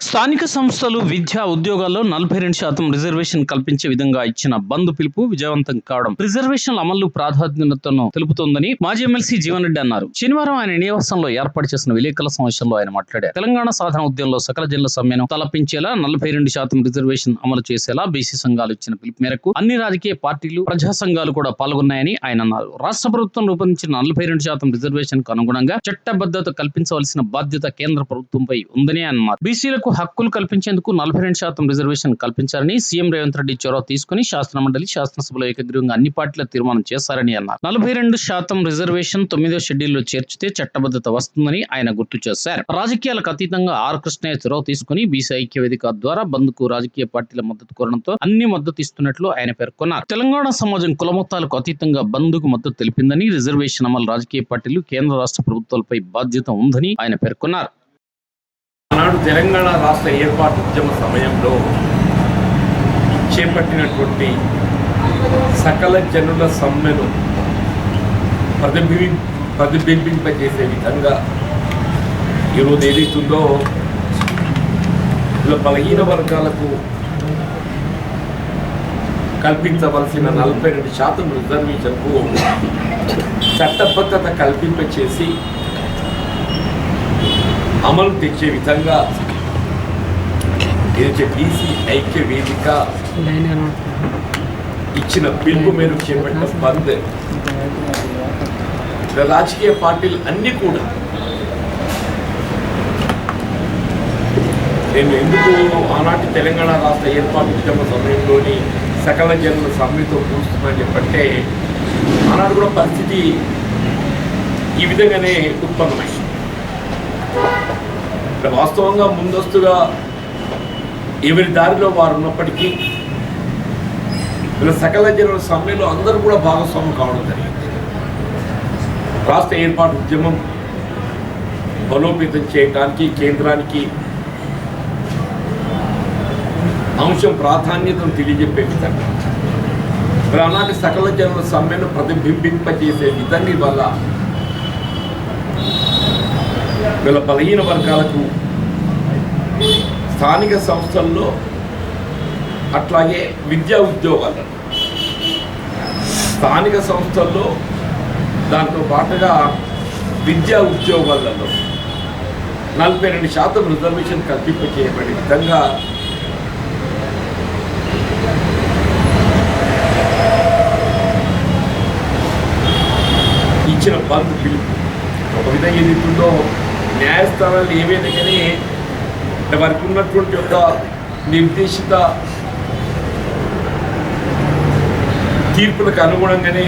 స్థానిక సంస్థలు విద్యా ఉద్యోగాల్లో నలభై రెండు శాతం రిజర్వేషన్ కల్పించే విధంగా ఇచ్చిన బంద్ పిలుపు విజయవంతం కావడం రిజర్వేషన్ల అమలు ప్రాధాన్యతను తెలుపుతోందని మాజీ ఎమ్మెల్సీ జీవన్ రెడ్డి అన్నారు. శనివారం ఆయన నివాసంలో ఏర్పాటు చేసిన విలేకరుల సమావేశంలో ఆయన మాట్లాడారు. తెలంగాణ సాధన ఉద్యమంలో సకల జిల్లా సమ్మెను తలపించేలా నలభై రెండు శాతం రిజర్వేషన్ అమలు చేసేలా బీసీ సంఘాలు ఇచ్చిన పిలుపు మేరకు అన్ని రాజకీయ పార్టీలు ప్రజా సంఘాలు కూడా పాల్గొన్నాయని ఆయన అన్నారు. రాష్ట్ర ప్రభుత్వం రూపొందించిన నలభై రెండు శాతం రిజర్వేషన్కు అనుగుణంగా చట్టబద్ధత కల్పించవలసిన బాధ్యత కేంద్ర ప్రభుత్వంపై ఉందని అన్నారు. బీసీలకు హక్కులు కల్పించేందుకు నలభై రెండు శాతం రిజర్వేషన్ కల్పించాలని సీఎం రేవంత్ రెడ్డి చొరవ తీసుకుని శాసన మండలి శాసనసభలో ఏకగ్రీవంగా అన్ని పార్టీల తీర్మానం చేశారని అన్నారు. నలభై రెండు శాతం రిజర్వేషన్ తొమ్మిదో షెడ్యూల్లో చేర్చితే చట్టబద్ధత వస్తుందని ఆయన గుర్తు చేశారు. రాజకీయాలకు అతీతంగా ఆర్ కృష్ణయ్య చొరవ తీసుకుని బీసీ ఐక్య వేదిక ద్వారా బంద్కు రాజకీయ పార్టీల మద్దతు కోరడంతో అన్ని మద్దతు ఇస్తున్నట్లు ఆయన పేర్కొన్నారు. తెలంగాణ సమాజం కులమొత్తాలకు అతీతంగా బంద్కు మద్దతు తెలిపిందని రిజర్వేషన్ అమలు రాజకీయ పార్టీలు కేంద్ర రాష్ట్ర ప్రభుత్వాలపై బాధ్యత ఉందని ఆయన పేర్కొన్నారు. ఆనాడు తెలంగాణ రాష్ట్ర ఏర్పాటు ఉద్యమ సమయంలో చేపట్టినటువంటి సకల జనుల సమ్మెను ప్రతిబింబి ప్రతిబింబింపజేసే విధంగా ఈరోజు ఏదైతుందో ఇలా బలహీన వర్గాలకు కల్పించవలసిన నలభై రెండు శాతం రిజర్వేషన్కు చట్టబద్ధత కల్పింపచేసి అమలు తెచ్చే విధంగా ఏదైతే బీసీ ఐక్య వేదిక ఇచ్చిన పిలుపు మేరకు చేపట్టిన బంద్ రాజకీయ పార్టీలు అన్నీ కూడా నేను ఎందుకు ఆనాటి తెలంగాణ రాష్ట్ర ఏర్పాటు ఉద్యమ సమయంలోని సకల జనుల సమ్మెతో కూస్తున్నాను చెప్పంటే ఆనాడు కూడా పరిస్థితి ఈ విధంగానే ఉత్పన్నమైంది ఇక్కడ వాస్తవంగా ముందస్తుగా ఎవరి దారిలో వారు ఉన్నప్పటికీ వీళ్ళ సకల జనుల సమ్మెలో అందరూ కూడా భాగస్వామ్యం కావడం జరిగింది. రాష్ట్ర ఏర్పాటు ఉద్యమం బలోపేతం చేయడానికి కేంద్రానికి అంశం ప్రాధాన్యతను తెలియజెప్పే విధంగా మరి సకల జనుల సమ్మెను ప్రతిబింబింపజేసే విధంగా వల్ల వీళ్ళ బలహీన వర్గాలకు స్థానిక సంస్థల్లో అట్లాగే విద్యా ఉద్యోగాలు. స్థానిక సంస్థల్లో దాంతో పాటుగా విద్యా ఉద్యోగాలలో నలభై రెండు శాతం రిజర్వేషన్ కల్పింపచేయబడే విధంగా ఇచ్చిన బంద్ పిలుపు. ఒక విధంగా ఏదైతుందో న్యాయస్థానాలు ఏవైనా కానీ వారికి ఉన్నటువంటి ఒక నిర్దేశిత తీర్పులకు అనుగుణంగానే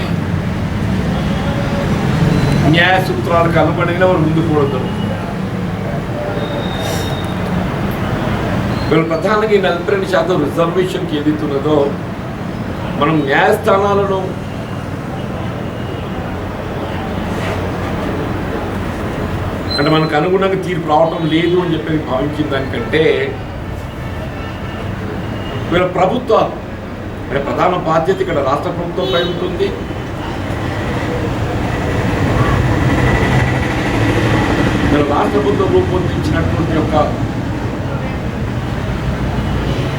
న్యాయ సూత్రాలకు అనుగుణంగానే వారు ముందుకు పోవడం వీళ్ళు ప్రధానంగా ఈ నలభై రెండు శాతం రిజర్వేషన్కి ఏదైతున్నదో మనం న్యాయస్థానాలను అంటే మనకు అనుగుణంగా తీర్పు రావటం లేదు అని చెప్పి భావించిన దానికంటే వీళ్ళ ప్రభుత్వాలు అంటే ప్రధాన బాధ్యత ఇక్కడ రాష్ట్ర ప్రభుత్వంపై ఉంటుంది. రాష్ట్ర ప్రభుత్వం రూపొందించినటువంటి యొక్క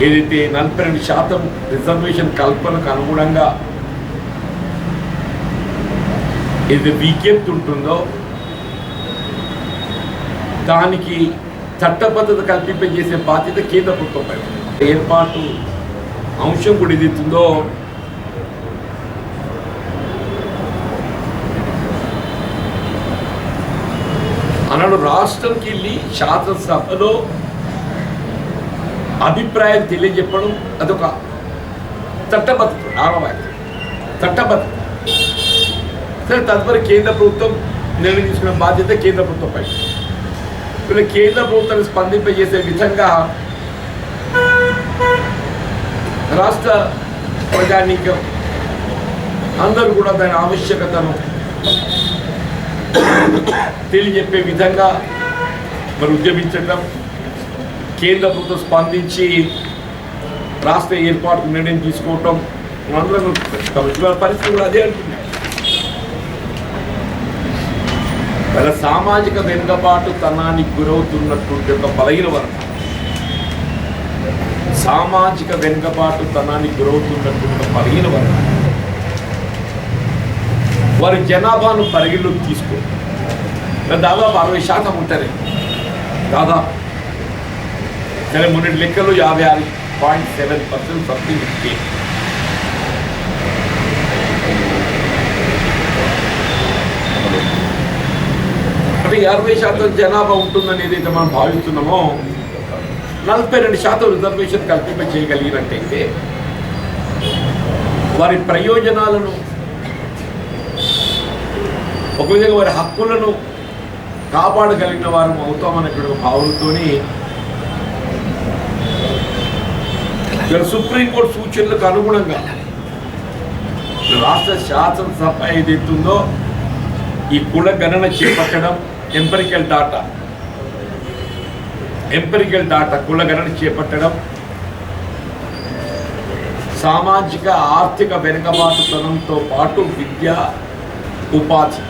ఏదైతే నలభై రెండు శాతం రిజర్వేషన్ కల్పనకు అనుగుణంగా ఏదైతే విజ్ఞప్తి ఉంటుందో దానికి చట్టబద్ధత కల్పింపజేసే బాధ్యత కేంద్ర ప్రభుత్వంపై ఏర్పాటు అంశం కూడా ఏదైతుందో అన్నాడు. రాష్ట్రంకి వెళ్ళి శాసనసభలో అభిప్రాయం తెలియజెప్పడం అదొక చట్టబద్ధత ఆనవాయితీ. చట్టబద్ధత. సరే తదుపరి కేంద్ర ప్రభుత్వం నిర్ణయం తీసుకున్న బాధ్యత కేంద్ర ప్రభుత్వంపై వీళ్ళు కేంద్ర ప్రభుత్వాన్ని స్పందింపజేసే విధంగా రాష్ట్ర ప్రజానీకం అందరూ కూడా దాని ఆవశ్యకతను తెలియజెప్పే విధంగా మరి ఉద్యమించడం కేంద్ర ప్రభుత్వం స్పందించి రాష్ట్ర ఏర్పాటుకు నిర్ణయం తీసుకోవటం మనందరం పరిస్థితి కూడా అదే అంటున్నాయి వాళ్ళ సామాజిక వెనుకబాటు తనానికి గురవుతున్నటువంటి ఒక బలహీన వర్గం. సామాజిక వెనుకబాటుతనానికి గురవుతున్నటువంటి బలహీన వరకు వారి జనాభాను పరిగణలోకి తీసుకో దాదాపు అరవై శాతం ఉంటారు. దాదాపు. కానీ మొన్నటి లెక్కలు యాభై ఆరు పాయింట్ సెవెన్ పర్సెంట్ సంథింగ్ ఇస్తే అరవై శాతం జనాభా ఉంటుందని ఏదైతే మనం భావిస్తున్నామో నలభై రెండు శాతం రిజర్వేషన్ కల్పింప చేయగలిగినట్టయితే వారి ప్రయోజనాలను ఒక విధంగా వారి హక్కులను కాపాడగలిగిన వారు అవుతామనేటువంటి భావనతో భావనతోని సుప్రీంకోర్టు సూచనలకు అనుగుణంగా రాష్ట్ర శాసనసభ ఏదైతుందో ఈ కుల గణన చేపట్టడం ఎంపెరికల్ డాటా. ఎంపెరికల్ డాటా కులగణన చేపట్టడం సామాజిక ఆర్థిక వెనుకబాటుతనంతో పాటు విద్య ఉపాధి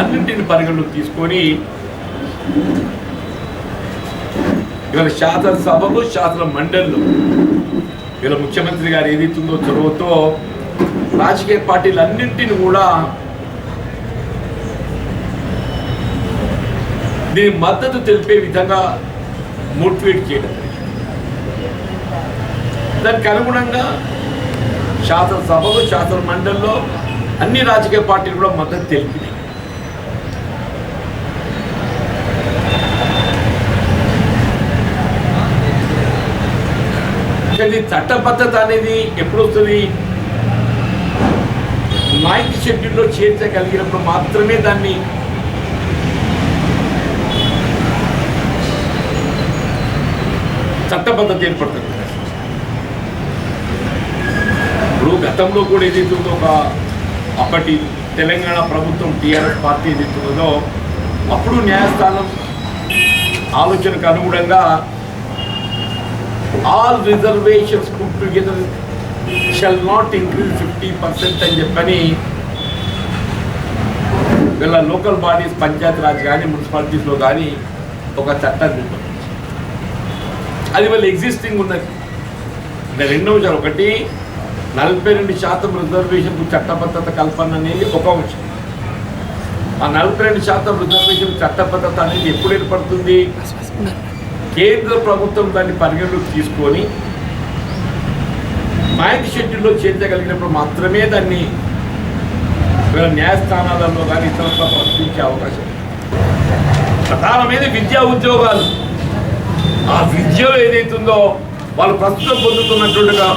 అన్నింటిని పరిగణలోకి తీసుకొని ఇవాళ శాసనసభలు శాసన మండళ్ళు ఇవాళ ముఖ్యమంత్రి గారు ఏదైతుందో చొరవతో రాజకీయ పార్టీలన్నింటిని కూడా దీని మద్దతు తెలిపే విధంగా మోటివేట్ చేయడం. దానికి అనుగుణంగా శాసనసభలో శాసన మండలిలో అన్ని రాజకీయ పార్టీలు కూడా మద్దతు తెలిపినాయి. కానీ చట్టబద్ధత అనేది ఎప్పుడు వస్తుంది నైన్త్ షెడ్యూల్లో చేర్చగలిగినప్పుడు మాత్రమే దాన్ని చట్టబద్ధత ఏర్పడుతుంది ఇప్పుడు గతంలో కూడా ఏదైతుందో ఒక అప్పటి తెలంగాణ ప్రభుత్వం టీఆర్ఎస్ పార్టీ ఏదైతుందో అప్పుడు న్యాయస్థానం ఆలోచనకు అనుగుణంగా all reservations put together shall not increase fifty percent అని చెప్పని వీళ్ళ లోకల్ బాడీస్ పంచాయతీరాజ్ కానీ మున్సిపాలిటీస్లో కానీ ఒక చట్టం రూపొందించారు. అది మళ్ళీ ఎగ్జిస్టింగ్ ఉన్నది. ఇంకా రెండో విషయాలు. ఒకటి నలభై రెండు శాతం రిజర్వేషన్ చట్టబద్ధత కల్పన అనేది ఒక అంశం ఆ నలభై రెండు శాతం రిజర్వేషన్ చట్టబద్ధత అనేది ఎప్పుడు ఏర్పడుతుంది? కేంద్ర ప్రభుత్వం దాన్ని పరిగణలోకి తీసుకొని మైండ్ షెడ్యూల్లో చేర్చగలిగినప్పుడు మాత్రమే దాన్ని న్యాయస్థానాలలో కానీ ఇతరులతో ప్రశ్నించే అవకాశం. ప్రధానమైన విద్యా ఉద్యోగాలు. ఆ విద్యలో ఏదైతుందో వాళ్ళు ప్రస్తుతం పొందుతున్నట్టుగా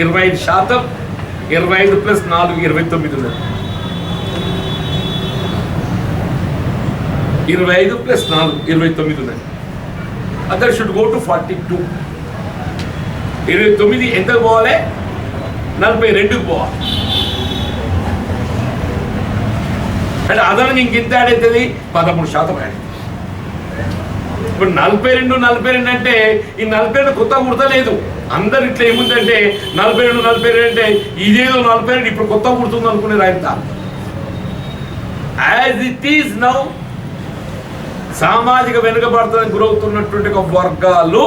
ఇరవై ఐదు శాతం ఇరవై ఐదు ప్లస్ నాలుగు ఇరవై తొమ్మిది ఉన్నది. ఇరవై ఐదు ప్లస్ నాలుగు ఇరవై తొమ్మిది ఉన్నది. Other should go to forty two ఇరవై తొమ్మిది ఎంతకు పోవాలి? నలభై రెండుకు పోవాలి. అంటే అదనంగా ఇంకెంత యాడ్ అవుతుంది? పదమూడు శాతం యాడ్ అవుతుంది. ఇప్పుడు నలభై రెండు నలభై రెండు అంటే ఈ నలభై రెండు కొత్త కుడతలేదు అందరు ఇట్లా ఏముందంటే నలభై రెండు నలభై రెండు అంటే ఇదేదో నలభై రెండు ఇప్పుడు కొత్త కుడుతుంది అనుకునేది ఆయన యాజ్ ఇట్ ఈస్ నౌ సామాజిక వెనుకబడతానికి గురవుతున్నటువంటి ఒక వర్గాలు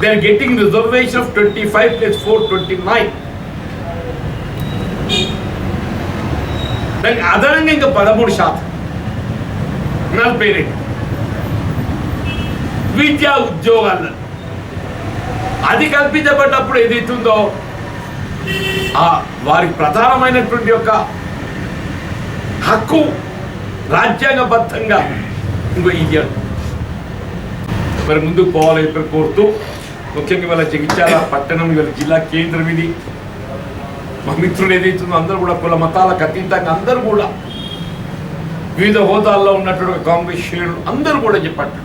they are getting reservation of twenty five plus four twenty nine దానికి అదనంగా ఇంకా పదమూడు శాతం. నలభై రెండు. విద్యా ఉద్యోగాలను. అది కల్పించబడ్డప్పుడు ఏదైతుందో ఆ వారికి ప్రధానమైనటువంటి యొక్క హక్కు రాజ్యాంగబద్ధంగా ఇంకో ఇది మరి ముందుకు పోవాలని చెప్పి కోరుతూ ముఖ్యంగా ఇవాళ జగిత్యాల పట్టణం ఇవాళ జిల్లా కేంద్రం ఇది. మా మిత్రులు ఏదైతుందో అందరూ కూడా కుల మతాలకు అతీతంగా అందరూ కూడా వివిధ హోదాల్లో ఉన్నటువంటి కాంగ్రెస్ శ్రేణులు అందరూ కూడా చెప్పట్టు.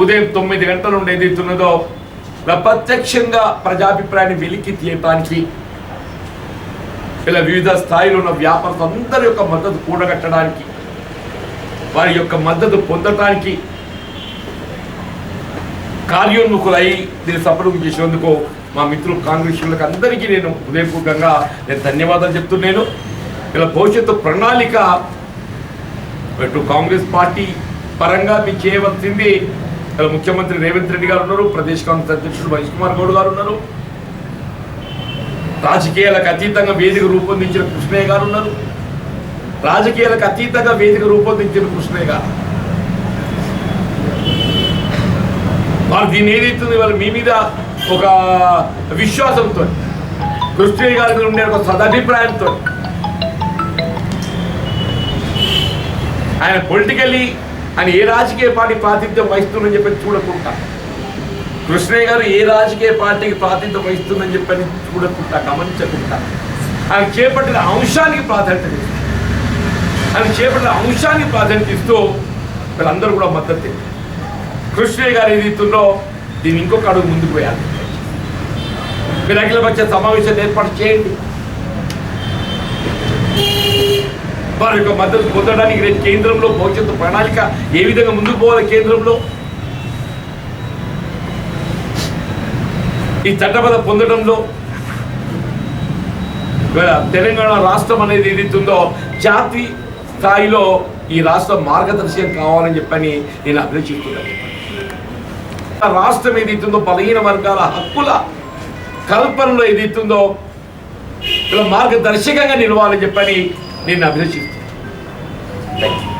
ఉదయం తొమ్మిది గంటల నుండి ఏదైతున్నదో ప్రత్యక్షంగా ప్రజాభిప్రాయాన్ని వెలికి తీయటానికి ఇలా వివిధ స్థాయిలో ఉన్న వ్యాపారులు అందరి యొక్క మద్దతు కూడగట్టడానికి వారి యొక్క మద్దతు పొందటానికి కార్యోన్ముఖులై దీన్ని సఫలం చేసినందుకు మా మిత్రులు కాంగ్రెస్లకు అందరికీ నేను హృదయపూర్వకంగా నేను ధన్యవాదాలు చెప్తున్నాను. ఇలా భవిష్యత్తు ప్రణాళిక ఇటు కాంగ్రెస్ పార్టీ పరంగా మీరు చేయవలసింది ఇలా ముఖ్యమంత్రి రేవంత్ రెడ్డి గారు ఉన్నారు ప్రదేశ్ కాంగ్రెస్ అధ్యక్షుడు మహేష్ కుమార్ గౌడ్ గారు ఉన్నారు. రాజకీయాలకు అతీతంగా వేదిక రూపొందించిన కృష్ణయ్య గారు ఉన్నారు. రాజకీయాలకు అతీతంగా వేదిక రూపొందించిన కృష్ణయ్య గారు. వారు దీన్ని ఏదైతుంది వాళ్ళు మీ మీద ఒక విశ్వాసంతో కృష్ణయ్య గారి మీద ఉండే ఒక సదభిప్రాయంతో ఆయన పొలిటికల్లీ అని ఏ రాజకీయ పార్టీ ప్రాతినిధ్యం వహిస్తుందని చెప్పి చూడకుండా. కృష్ణయ్య గారు ఏ రాజకీయ పార్టీకి ప్రాతినిధ్యం వహిస్తుందని చెప్పని చూడకుండా గమనించకుండా. ఆయన చేపట్టిన అంశానికి ప్రాధాన్యత ఇస్తారు. ఆయన చేపట్టిన అంశానికి ప్రాధాన్యత ఇస్తూ వీళ్ళందరూ కూడా మద్దతు కృష్ణయ్య గారు ఏదైతుందో దీన్ని ఇంకొక అడుగు ముందుకు పోయాలి మీరు అఖిలపక్ష సమావేశాన్ని ఏర్పాటు చేయండి. వారి యొక్క మద్దతు పొందడానికి రేపు కేంద్రంలో భవిష్యత్తు ప్రణాళిక ఏ విధంగా ముందుకు పోవాలి కేంద్రంలో? ఈ చట్టబద్ధ పొందడంలో తెలంగాణ రాష్ట్రం అనేది ఏదైతుందో జాతి స్థాయిలో ఈ రాష్ట్రం మార్గదర్శకం కావాలని చెప్పని నేను అభిలషిస్తున్నాను రాష్ట్రం ఏదైతుందో బలహీన వర్గాల హక్కుల కల్పనలో ఏదైతుందో ఇలా మార్గదర్శకంగా నిలవాలని చెప్పని నేను అభిలషిస్తున్నాను థ్యాంక్ యూ